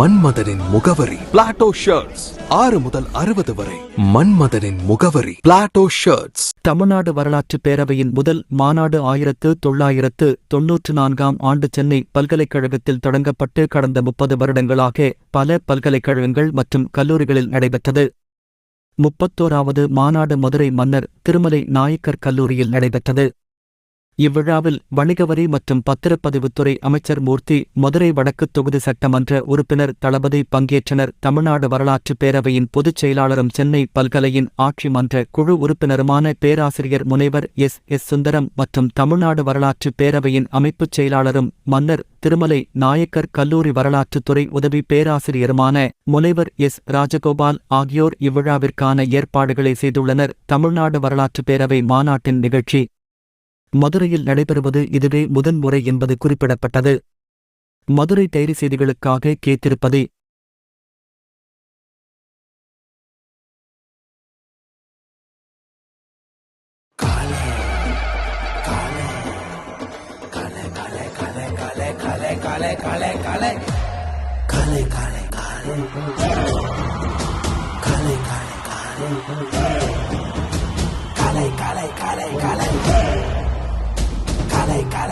மன்மதனின் முகவரி. Plato shirts ஆறு முதல் அறுபது வரை. மன்மதனின் முகவரி. பிளாட்டோ ஷர்ட்ஸ் தமிழ்நாடு வரலாற்று பேரவையின் முதல் மாநாடு ஆயிரத்து தொள்ளாயிரத்து தொன்னூற்று நான்காம் ஆண்டு சென்னை பல்கலைக்கழகத்தில் தொடங்கப்பட்டு கடந்த முப்பது வருடங்களாக பல பல்கலைக்கழகங்கள் மற்றும் கல்லூரிகளில் நடைபெற்றது. முப்பத்தோராவது மாநாடு மதுரை மன்னர் திருமலை நாயக்கர் கல்லூரியில் நடைபெற்றது. இவ்விழாவில் வணிகவரி மற்றும் பத்திரப்பதிவுத்துறை அமைச்சர் மூர்த்தி மதுரை வடக்கு தொகுதி சட்டமன்ற உறுப்பினர் தளபதி பங்கேற்றனர். தமிழ்நாடு வரலாற்று பேரவையின் பொதுச் செயலாளரும் சென்னை பல்கலையின் ஆட்சி மன்ற குழு உறுப்பினருமான பேராசிரியர் முனைவர் எஸ். எஸ். சுந்தரம் மற்றும் தமிழ்நாடு வரலாற்று பேரவையின் அமைப்புச் செயலாளரும் மன்னர் திருமலை நாயக்கர் கல்லூரி வரலாற்றுத்துறை உதவி பேராசிரியருமான முனைவர் எஸ். ராஜகோபால் ஆகியோர் இவ்விழாவிற்கான ஏற்பாடுகளை செய்துள்ளனர். தமிழ்நாடு வரலாற்று பேரவை மாநாட்டின் நிகழ்ச்சி மதுரையில் நடைபெறுவது இதுவே முதன்முறை என்பது குறிப்பிடப்பட்டது மதுரை டைரி செய்திகளுக்காக கேத்திருப்பது